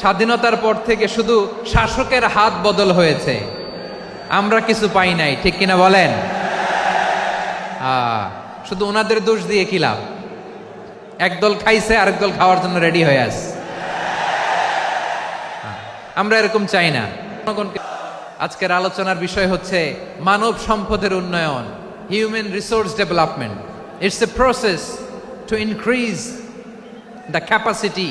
স্বাধীনতার পর থেকে শুধু শাসকের হাত বদল হয়েছে। আমরা কিছু পাই নাই, ঠিক কিনা বলেন? শুধু ওনাদের দোষ দিয়ে কি লাভ? একদল খাইছে, আরেক দল খাওয়ার জন্য রেডি হয়ে আস আমরা এরকম চাই না। আজকের আলোচনার বিষয় হচ্ছে মানব সম্পদের উন্নয়ন human resource development it's a process to increase the capacity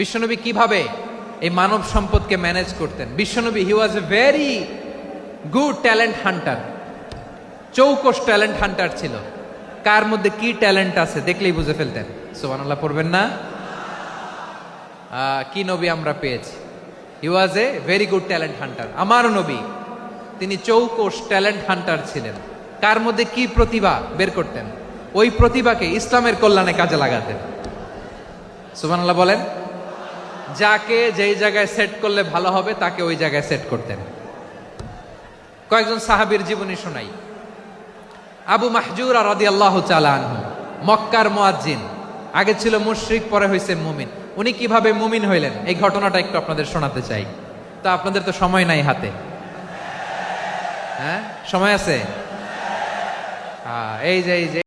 বিশ্বনবী কীভাবে এই মানব সম্পদকে ম্যানেজ করতেন? বিশ্বনবী he was a very good talent hunter চৌকস talent hunter ছিল। কার মধ্যে কি ট্যালেন্ট আছে দেখলেই বুঝে ফেলতেন। সুবহানাল্লাহ, পড়বেন না? কি নবী আমরা পেয়েছি? He was a very good talent hunter আমার নবী, তিনি চৌকস ট্যালেন্ট হান্টার ছিলেন। কার মধ্যে কি প্রতিভা বের করতেন? ওই প্রতিভাকে ইসলামের কল্যাণে কাজে লাগাতেন। সুবহানাল্লাহ বলেন যাকে যেই জায়গায় সেট করলে ভালো হবে তাকে ওই জায়গায় সেট করতেন। কয়েকজন সাহাবীর জীবনী শোনাই। আবু মাহজুর আর রাদি আল্লাহ আনহু মক্কার মুয়াজ্জিন। আগে ছিল মুশরিক পরে হয়েছে মুমিন। উনি কীভাবে মুমিন হইলেন? এই ঘটনাটা একটু আপনাদের শোনাতে চাই। তা আপনাদের তো সময় নাই হাতে। হ্যাঁ? সময় আছে? আহ, এই যে এই যে।